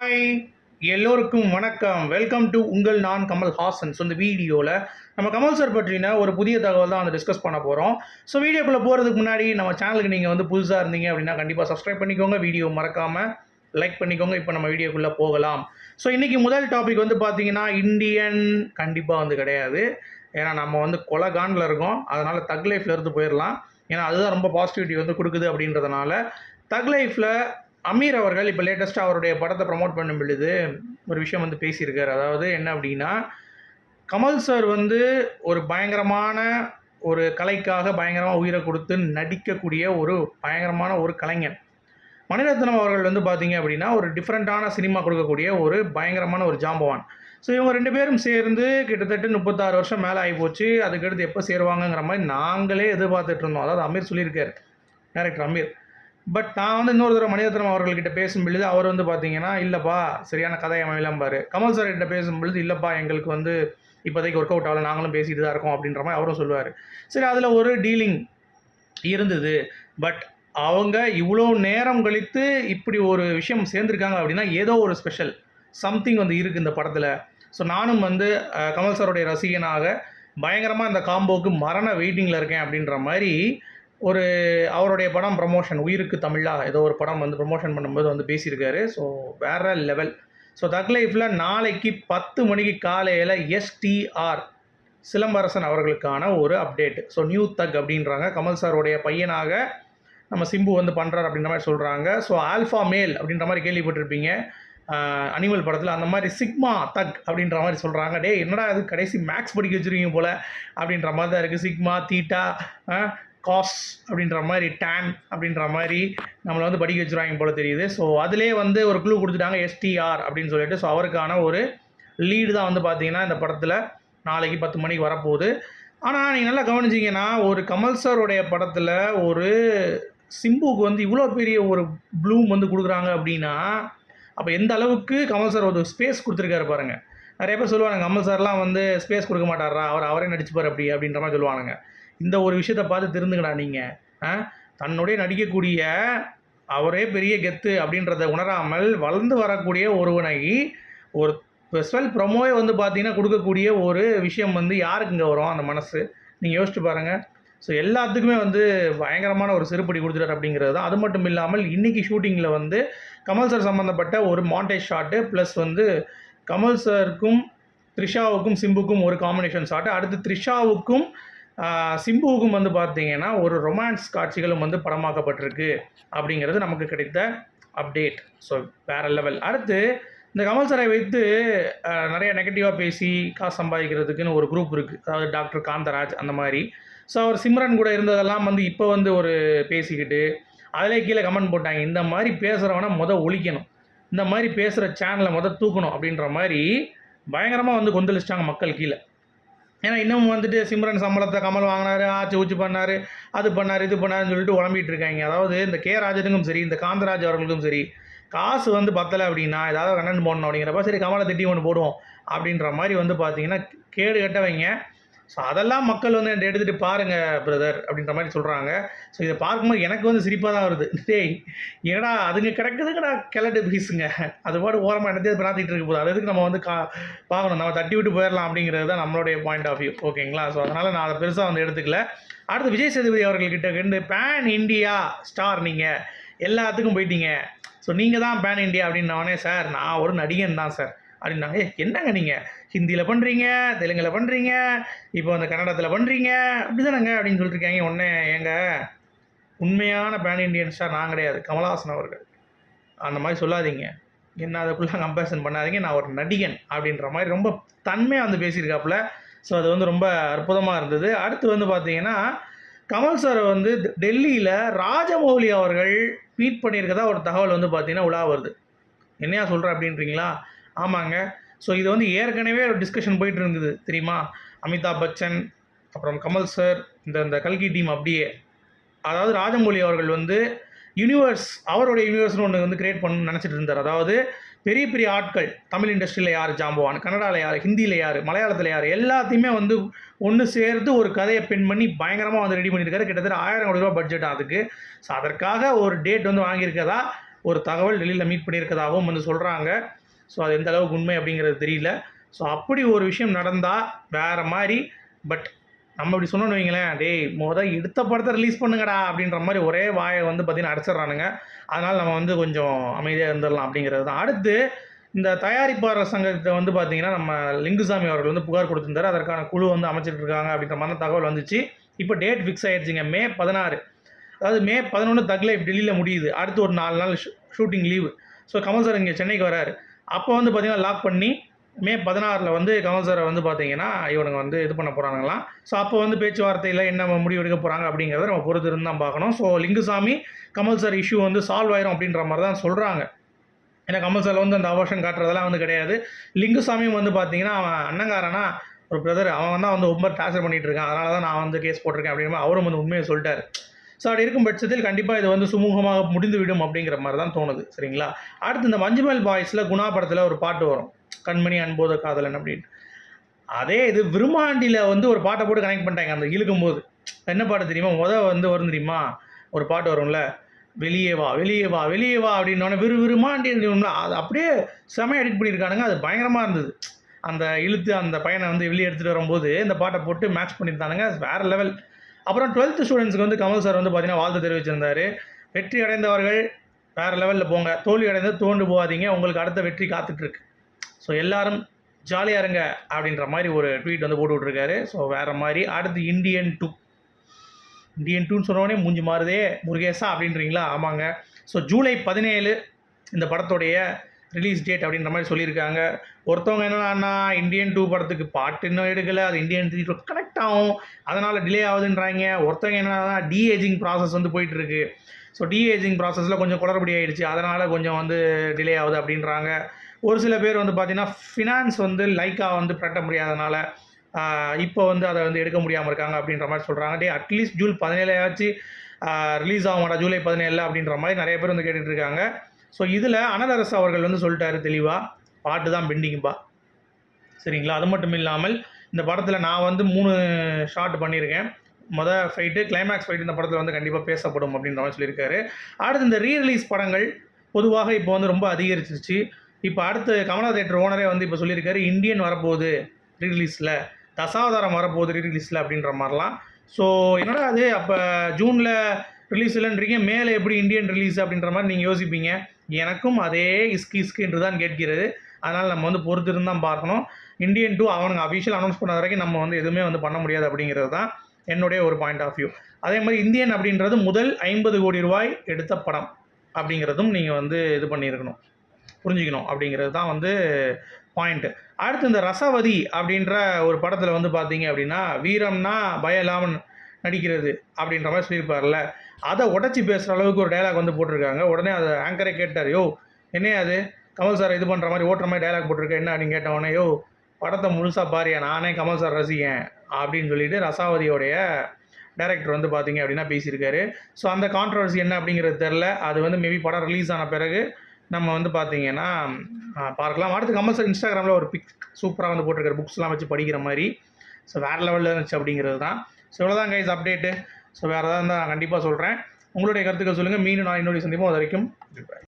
Hi எல்லோருக்கும் வணக்கம். Welcome to உங்கள் நான் கமல் ஹாசன். ஸோ இந்த வீடியோவில் நம்ம கமல் சார் பற்றின ஒரு புதிய தகவல் தான் வந்து டிஸ்கஸ் பண்ண போகிறோம் ஸோ வீடியோக்குள்ளே போகிறதுக்கு முன்னாடி நம்ம சேனலுக்கு நீங்கள் வந்து புதுசாக இருந்தீங்க அப்படின்னா கண்டிப்பாக சப்ஸ்கிரைப் பண்ணிக்கோங்க. வீடியோ மறக்காமல் லைக் பண்ணிக்கோங்க. இப்போ நம்ம வீடியோக்குள்ளே போகலாம். ஸோ இன்றைக்கி முதல் டாபிக் வந்து பார்த்தீங்கன்னா இந்தியன் கண்டிப்பாக வந்து கிடையாது. ஏன்னா நம்ம வந்து கொலகாண்டில் இருக்கோம். அதனால் தக் லைஃப்ல இருந்து போயிடலாம் ஏன்னா அதுதான் ரொம்ப பாசிட்டிவிட்டி வந்து கொடுக்குது அப்படின்றதுனால தக் லைஃப்பில் அமீர் அவர்கள் இப்போ லேட்டஸ்ட்டாக அவருடைய படத்தை ப்ரமோட் பண்ணும் பொழுது ஒரு விஷயம் வந்து பேசியிருக்காரு. அதாவது என்ன அப்படின்னா கமல் சார் வந்து ஒரு பயங்கரமான ஒரு கலைக்காக பயங்கரமாக உயிரை கொடுத்து நடிக்கக்கூடிய ஒரு பயங்கரமான ஒரு கலைஞன். மணிரத்னம் அவர்கள் வந்து பார்த்தீங்க அப்படின்னா ஒரு டிஃப்ரெண்ட்டான சினிமா கொடுக்கக்கூடிய ஒரு பயங்கரமான ஒரு ஜாம்பவான். ஸோ இவங்க ரெண்டு பேரும் சேர்ந்து கிட்டத்தட்ட முப்பத்தாறு வருஷம் மேலே ஆகிப்போச்சு அதுக்கடுத்து எப்போ சேருவாங்கங்கிற மாதிரி நாங்களே எதிர்பார்த்துட்டு இருந்தோம். அதாவது அமீர் சொல்லியிருக்காரு. டேரக்டர் அமீர். பட் நான் வந்து இன்னொரு தடவை மணிரத்னம் அவர்கள்கிட்ட பேசும் பொழுது அவர் வந்து பார்த்தீங்கன்னா இல்லைப்பா சரியான கதை அமையலாம்பாரு கமல் சார் கிட்ட பேசும் பொழுது இல்லைப்பா எங்களுக்கு வந்து இப்போதைக்கு ஒர்க் அவுட் ஆகல நாங்களும் பேசிட்டு தான் இருக்கோம் அப்படின்ற மாதிரி அவரும் சொல்லுவார். சரி அதில் ஒரு டீலிங் இருந்தது. பட் அவங்க இவ்வளோ நேரம் கழித்து இப்படி ஒரு விஷயம் சேர்ந்துருக்காங்க அப்படின்னா ஏதோ ஒரு ஸ்பெஷல் சம்திங் வந்து இருக்குது இந்த படத்தில். ஸோ நானும் வந்து கமல் சாருடைய ரசிகனாக பயங்கரமாக இந்த காம்போக்கு மரண வெயிட்டிங்கில் இருக்கேன் அப்படின்ற மாதிரி ஒரு அவருடைய படம் ப்ரமோஷன் உயிருக்கு தமிழா ஏதோ ஒரு படம் வந்து ப்ரமோஷன் பண்ணும்போது வந்து பேசியிருக்காரு. ஸோ வேற லெவல் ஸோ தக் லைஃப்பில் நாளைக்கு பத்து மணிக்கு காலையில் எஸ்டிஆர் சிலம்பரசன் அவர்களுக்கான ஒரு அப்டேட் ஸோ நியூ தக் அப்படின்றாங்க. கமல் சாருடைய பையனாக நம்ம சிம்பு வந்து பண்ணுறார் அப்படின்ற மாதிரி சொல்கிறாங்க ஸோ ஆல்ஃபா மேல் அப்படின்ற மாதிரி கேள்விப்பட்டிருப்பீங்க. அனிமல் படத்தில் அந்த மாதிரி சிக்மா தக் அப்படின்ற மாதிரி சொல்கிறாங்க டே என்னடா இது கடைசி மேக்ஸ் படிக்க வச்சுருக்கீங்க போல் அப்படின்ற மாதிரி தான் இருக்குது சிக்மா தீட்டா காஸ் அப்படின்ற மாதிரி டேன் அப்படின்ற மாதிரி நம்மளை வந்து படிக்க வச்சுருவாங்க போல் தெரியுது. ஸோ அதிலே வந்து ஒரு க்ளூ கொடுத்துட்டாங்க எஸ்டிஆர் அப்படின்னு சொல்லிட்டு. ஸோ அவருக்கான ஒரு லீடு தான் வந்து பார்த்தீங்கன்னா இந்த படத்தில் நாளைக்கு பத்து மணிக்கு வரப்போகுது. ஆனால் நீங்கள் நல்லா கவனிச்சிங்கன்னா ஒரு கமல் சாருடைய படத்தில் ஒரு சிம்புவுக்கு வந்து இவ்வளோ பெரிய ஒரு ப்ளூம் வந்து கொடுக்குறாங்க அப்படின்னா அப்போ எந்த அளவுக்கு கமல் சார் ஒரு ஸ்பேஸ் கொடுத்துருக்காரு பாருங்க. நிறைய பேர் சொல்லுவாங்க கமல் சார்லாம் வந்து ஸ்பேஸ் கொடுக்க மாட்டாரா அவர் அவரே நடிச்சுப்பார் அப்படி அப்படின்ற மாதிரி சொல்லுவானுங்க. இந்த ஒரு விஷயத்தை பார்த்து திருந்துங்கடா நீங்கள் தன்னுடைய நடிக்கக்கூடிய அவரே பெரிய கெத்து அப்படின்றத உணராமல் வளர்ந்து வரக்கூடிய ஒருவனை ஒரு ஸ்பெஷல் ப்ரொமோவே வந்து பார்த்தீங்கன்னா கொடுக்கக்கூடிய ஒரு விஷயம் வந்து யாருக்குங்க வரும் அந்த மனசு? நீங்கள் யோசிச்சு பாருங்கள் ஸோ எல்லாத்துக்குமே வந்து பயங்கரமான ஒரு சிறுபடி கொடுத்துட்டார் அப்படிங்கிறது தான். அது மட்டும் இல்லாமல் இன்றைக்கி ஷூட்டிங்கில் வந்து கமல் சார் சம்மந்தப்பட்ட ஒரு மாண்டேஜ் ஷாட்டு ப்ளஸ் வந்து கமல் சாருக்கும் த்ரிஷாவுக்கும் சிம்புக்கும் ஒரு காம்பினேஷன் ஷாட்டு அடுத்து த்ரிஷாவுக்கும் சிம்புவுக்கும் வந்து பார்த்தீங்கன்னா ஒரு ரொமான்ஸ் காட்சிகளும் வந்து படமாக்கப்பட்டிருக்கு அப்படிங்கிறது நமக்கு கிடைத்த அப்டேட் ஸோ வேறு லெவல் அடுத்து இந்த கமல் சாரை வைத்து நிறைய நெகட்டிவாக பேசி காசு சம்பாதிக்கிறதுக்குன்னு ஒரு குரூப் இருக்குது அதாவது டாக்டர் காந்தராஜ் அந்த மாதிரி. ஸோ அவர் சிம்ரன் கூட இருந்ததெல்லாம் வந்து இப்போ வந்து ஒரு பேசிக்கிட்டு அதிலே கீழே கமெண்ட் போட்டாங்க இந்த மாதிரி பேசுகிறவனை மொதல் ஒழிக்கணும். இந்த மாதிரி பேசுகிற சேனலை மொதல் தூக்கணும் அப்படின்ற மாதிரி பயங்கரமாக வந்து கொந்தளிச்சிட்டாங்க மக்கள் கீழே. ஏன்னா இன்னும் வந்துட்டு சிம்ரன் சம்பளத்தை கமல் வாங்கினாரு ஆச்சு ஊச்சு பண்ணார் அது பண்ணார் இது பண்ணாருன்னு சொல்லிட்டு உழம்பிட்டு இருக்காங்க. அதாவது இந்த கே ராஜனுக்கும் சரி இந்த காந்தராஜ் அவர்களுக்கும் சரி காசு வந்து பத்தலை அப்படின்னா ஏதாவது கண்ணன் போடணும் அப்படிங்கிறப்ப சரி கமலை திட்டி ஒன்று போடுவோம் அப்படின்ற மாதிரி வந்து பார்த்தீங்கன்னா கேடு கட்டவங்க. ஸோ அதெல்லாம் மக்கள் வந்து என்கிட்ட எடுத்துகிட்டு பாருங்கள் பிரதர் அப்படின்ற மாதிரி சொல்கிறாங்க ஸோ இதை பார்க்கும்போது எனக்கு வந்து சிரிப்பாக தான் வருது. டேய் ஏடா அதுங்க கிடக்குதுங்கடா கிளட்டு பீஸுங்க. அது பாடு ஓரமாக என்னத்தையும் பிரார்த்திட்டு இருக்க போகுது அது எதுக்கு நம்ம வந்து கா பார்க்கணும். நம்ம தட்டி விட்டு போயிடலாம் அப்படிங்கிறது தான் நம்மளுடைய பாயிண்ட் ஆஃப் வியூ ஓகேங்களா ஸோ அதனால் நான் அதை பெருசாக வந்து எடுத்துக்கல. அடுத்து விஜய் சேதுபதி அவர்கள்கிட்ட கண்டு பேன் இந்தியா ஸ்டார் நீங்கள் எல்லாத்துக்கும் போயிட்டீங்க. ஸோ நீங்கள் தான் பேன் இண்டியா அப்படின்னவனே சார் நான் ஒரு நடிகன் தான் சார். அப்படின்னாங்க. ஏ என்னங்க நீங்கள் ஹிந்தியில் பண்ணுறீங்க தெலுங்கில் பண்ணுறீங்க இப்போ அந்த கன்னடத்தில் பண்ணுறீங்க அப்படி தானேங்க அப்படின்னு சொல்லிட்டு இருக்காங்க உடனே எங்க உண்மையான பேன் இண்டியன்ஸாக நான் கிடையாது கமலஹாசன் அவர்கள். அந்த மாதிரி சொல்லாதீங்க. என்ன அதுக்குள்ளே கம்பேரிசன் பண்ணாதீங்க நான் ஒரு நடிகன் அப்படின்ற மாதிரி ரொம்ப தன்மையாக வந்து பேசியிருக்காப்புல. ஸோ அது வந்து ரொம்ப அற்புதமாக இருந்தது. அடுத்து வந்து பார்த்தீங்கன்னா கமல் சார் வந்து டெல்லியில் ராஜமௌலி அவர்கள் ட்வீட் பண்ணியிருக்கதா ஒரு தகவல் வந்து பார்த்தீங்கன்னா உலா வருது. என்னையா சொல்கிறேன் அப்படின்றீங்களா? ஆமாங்க. ஸோ இது வந்து ஏற்கனவே ஒரு டிஸ்கஷன் போயிட்டு இருந்தது தெரியுமா? அமிதாப் பச்சன் அப்புறம் கமல் சார் இந்த இந்த கல்கி டீம் அப்படியே. அதாவது ராஜமௌலி அவர்கள் வந்து யூனிவர்ஸ் அவருடைய யூனிவர்ஸ்னு ஒன்று வந்து கிரியேட் பண்ணணும்னு நினச்சிட்டு இருந்தார். அதாவது பெரிய பெரிய ஆட்கள் தமிழ் இண்டஸ்ட்ரியில் யார் ஜாம்பவான் கன்னடாவில் யார் ஹிந்தியில் யார் மலையாளத்தில் யார் எல்லாத்தையுமே வந்து ஒன்று சேர்த்து ஒரு கதையை பெண் பண்ணி பயங்கரமாக வந்து ரெடி பண்ணியிருக்காரு. கிட்டத்தட்ட ஆயிரம் கோடி ரூபா பட்ஜெட் அதுக்கு. ஸோ அதற்காக ஒரு டேட் வந்து வாங்கியிருக்கதா? ஒரு தகவல் டெல்லியில் மீட் பண்ணியிருக்கதாகவும் வந்து சொல்கிறாங்க ஸோ அது எந்த அளவுக்கு உண்மை அப்படிங்கிறது தெரியல. ஸோ அப்படி ஒரு விஷயம் நடந்தால் வேறு மாதிரி பட் நம்ம இப்படி சொன்னோன்னு வைங்களேன் டேய் மொதல் எடுத்த படத்தை ரிலீஸ் பண்ணுங்கடா அப்படின்ற மாதிரி ஒரே வாயை வந்து பார்த்தீங்கன்னா அடிச்சிடுறானுங்க. அதனால் நம்ம வந்து கொஞ்சம் அமைதியாக இருந்துடலாம் அப்படிங்கிறது தான். அடுத்து இந்த தயாரிப்பாளர் சங்கத்தை வந்து பார்த்தீங்கன்னா நம்ம லிங்குசாமி அவர்கள் வந்து புகார் கொடுத்துருந்தார். அதற்கான குழு வந்து அமைச்சிட்டு இருக்காங்க அப்படின்ற மாதிரி தகவல் வந்துச்சு. இப்போ டேட் ஃபிக்ஸ் ஆயிடுச்சுங்க. மே பதினாறு. அதாவது மே பதினொன்று தக் லைஃப் டெல்லியில் முடியுது. அடுத்து ஒரு நாலு நாள் shooting leave so Kamal sir இங்கே சென்னைக்கு வராரு. அப்போ வந்து பார்த்தீங்கன்னா லாக் பண்ணி மே பதினாறில் வந்து கமல் சாரை வந்து பார்த்தீங்கன்னா இவனுங்க வந்து இது பண்ண போகிறாங்களாம் ஸோ அப்போ வந்து பேச்சுவார்த்தையில் என்ன முடிவு எடுக்க போகிறாங்க அப்படிங்கிறத நம்ம பொறுத்து இருந்து தான் பார்க்கணும். So Lingusamy Kamal sir issue வந்து சால்வ் ஆயிரும் அப்படின்ற மாதிரி தான் சொல்கிறாங்க ஏன்னா கமல் சார் வந்து அந்த அவர்ஷன் காட்டுறதெல்லாம் வந்து கிடையாது. லிங்குசாமியும் வந்து பார்த்தீங்கன்னா அவன் அண்ணங்காரனா ஒரு பிரதர் அவன் தான் வந்து ரொம்ப டார்ச்சர் பண்ணிகிட்டு இருக்கான். அதனால தான் நான் வந்து கேஸ் போட்டிருக்கேன் அப்படிங்கிற அவரும் வந்து உண்மையை சொல்லிட்டார். ஸோ அப்படி இருக்கும் பட்சத்தில் கண்டிப்பாக இது வந்து சுமூகமாக முடிந்துவிடும் அப்படிங்கிற மாதிரி தான் தோணுது. சரிங்களா? அடுத்து இந்த மஞ்சுமல் பாய்ஸில் குணா படத்தில் ஒரு பாட்டு வரும். கண்மணி அன்போத காதலன் அப்படின்ட்டு. அதே இது விருமாண்டியில் வந்து ஒரு பாட்டை போட்டு கனெக்ட் பண்ணிட்டாங்க அந்த இழுக்கும் போது என்ன பாட்டு தெரியுமா? முத வந்து வரும் தெரியுமா? ஒரு பாட்டு வரும்ல. வெளியே வா வெளியே வா வெளியே வா அப்படின்னோடனே விறு விருமாண்டி அது அப்படியே செமையாக எடிட் பண்ணியிருக்கானுங்க. அது பயங்கரமாக இருந்தது. அந்த இழுத்து அந்த பையனை வந்து வெளியே எடுத்துகிட்டு வரும்போது இந்த பாட்டை போட்டு மேட்ச் பண்ணியிருந்தானுங்க. வேறு லெவல் அப்புறம் டுவெல்த்து ஸ்டூடெண்ட்ஸ்க்கு வந்து கமல் சார் வந்து பார்த்தீங்கன்னா வாழ்த்து தெரிவிச்சிருந்தாரு. வெற்றி அடைந்தவர்கள் வேறு லெவலில் போங்க. தோல்வி அடைந்து தோண்டு போகாதீங்க. உங்களுக்கு அடுத்த வெற்றி காத்துட்ருக்கு. ஸோ எல்லாரும் ஜாலியாக இருங்க அப்படின்ற மாதிரி ஒரு ட்வீட் வந்து போட்டு விட்ருக்காரு ஸோ வேறு மாதிரி அடுத்து இந்தியன் டூ இந்தியன் டூன்னு சொன்னோடனே மூஞ்சி மாறுதே. முருகேசா அப்படின்றீங்களா? ஆமாங்க. ஸோ ஜூலை பதினேழு இந்த படத்துடைய ரிலீஸ் டேட் அப்படின்ற மாதிரி சொல்லியிருக்காங்க. ஒருத்தவங்க என்னன்னா இந்தியன் டூ படத்துக்கு பாட்டு இன்னும் எடுக்கலை. அது இந்தியன் த்ரீ கட் ஆகும் அதனால் டிலே ஆகுதுன்றாங்க. ஒருத்தவங்க என்னன்னா டிஏஜிங் ப்ராசஸ் வந்து போயிட்டுருக்கு. ஸோ டிஏஜிங் ப்ராசஸில் கொஞ்சம் குளறுபடி ஆயிடுச்சு. அதனால் கொஞ்சம் வந்து டிலே ஆகுது அப்படின்றாங்க. ஒரு சில பேர் வந்து பார்த்திங்கன்னா ஃபினான்ஸ் வந்து லைக்காக வந்து பிரட்ட முடியாதனால இப்போ வந்து அதை வந்து எடுக்க முடியாமல் இருக்காங்க அப்படின்ற மாதிரி சொல்கிறாங்க டே அட்லீஸ்ட் ஜூன் பதினேழாச்சு ரிலீஸ் ஆக ஜூலை பதினேழு அப்படின்ற மாதிரி நிறைய பேர் வந்து கேட்டுட்ருக்காங்க ஸோ இதில் அனதரசு அவர்கள் வந்து சொல்லிட்டாரு தெளிவாக பாட்டு தான் பெண்டிங்ப்பா சரிங்களா? அது மட்டும் இல்லாமல் இந்த படத்தில் நான் வந்து மூணு ஷார்ட் பண்ணியிருக்கேன். மொதல் ஃபைட்டு கிளைமேக்ஸ் ஃபைட் இந்த படத்தில் வந்து கண்டிப்பாக பேசப்படும் அப்படின்ற மாதிரி சொல்லியிருக்காரு. அடுத்து இந்த ரீ ரிலீஸ் படங்கள் பொதுவாக இப்போ வந்து ரொம்ப அதிகரிச்சிருச்சு. இப்போ அடுத்து கமலா தேட்டர் ஓனரே வந்து இப்போ சொல்லியிருக்காரு இந்தியன் வரப்போகுது ரீ ரிலீஸில் தசாவதாரம் வரப்போகுது ரீ ரிலீஸில் அப்படின்ற மாதிரிலாம். ஸோ என்னடா அது அப்போ ஜூனில் ரிலீஸ் இல்லைன்றீங்க மேலே எப்படி இந்தியன் ரிலீஸ் அப்படின்ற மாதிரி நீங்கள் யோசிப்பீங்க? எனக்கும் அதே இஸ்கி இஸ்கின்று தான் கேட்கிறது. அதனால் நம்ம வந்து பொறுத்து இருந்து தான் பார்க்கணும். இந்தியன் டூ அவனுங்க அஃபிஷியல் அனௌன்ஸ் பண்ண வரைக்கும் நம்ம வந்து எதுவுமே வந்து பண்ண முடியாது அப்படிங்கிறது தான் என்னுடைய ஒரு பாயிண்ட் ஆஃப் வியூ அதே மாதிரி இந்தியன் அப்படின்றது முதல் ஐம்பது கோடி ரூபாய் எடுத்த படம் அப்படிங்கிறதும் நீங்கள் வந்து இது பண்ணியிருக்கணும். புரிஞ்சுக்கணும் அப்படிங்கிறது தான் வந்து பாயிண்ட்டு அடுத்து இந்த ரசவதி அப்படின்ற ஒரு படத்தில் வந்து பார்த்தீங்க அப்படின்னா வீரம்னா பயம் இல்லாமல் நடிக்கிறது அப்படின்ற மாதிரி சொல்லியிருப்பார்ல. அதை உடச்சி பேசுகிற அளவுக்கு ஒரு டைலாக் வந்து போட்டிருக்காங்க. உடனே அதை ஆங்கரை கேட்டார் யோ என்னையா அது? கமல் சார் இது பண்ணுற மாதிரி ஓட்டுற மாதிரி டைலாக் போட்டிருக்கேன் என்ன அப்படின்னு கேட்டவொடனே யோ படத்தை முழுசாக பாரியா நானே கமல் சார் ரசிகன் அப்படின்னு சொல்லிட்டு ரசாவதியோடைய டைரக்டர் வந்து பார்த்தீங்க அப்படின்னா பேசியிருக்காரு. ஸோ அந்த கான்ட்ரவர்சி என்ன அப்படிங்கிறது தெரில அது வந்து மேபி படம் ரிலீஸ் ஆன பிறகு நம்ம வந்து பார்த்தீங்கன்னா பார்க்கலாம். அடுத்து கமல் சார் இன்ஸ்டாகிராமில் ஒரு பிக் சூப்பராக வந்து போட்டிருக்காரு. புக்ஸ்லாம் வச்சு படிக்கிற மாதிரி. ஸோ வேறு லெவலில் இருந்துச்சு அப்படிங்கிறது தான். ஸோ இவ்வளோதான் கைஸ் அப்டேட்டு ஸோ வேறு ஏதாவது இருந்தால் நான் கண்டிப்பாக சொல்கிறேன் உங்களுடைய கருத்துக்கள் சொல்லுங்கள் மீண்டும் நான் இன்னொரு சந்திப்போம். அது வரைக்கும்.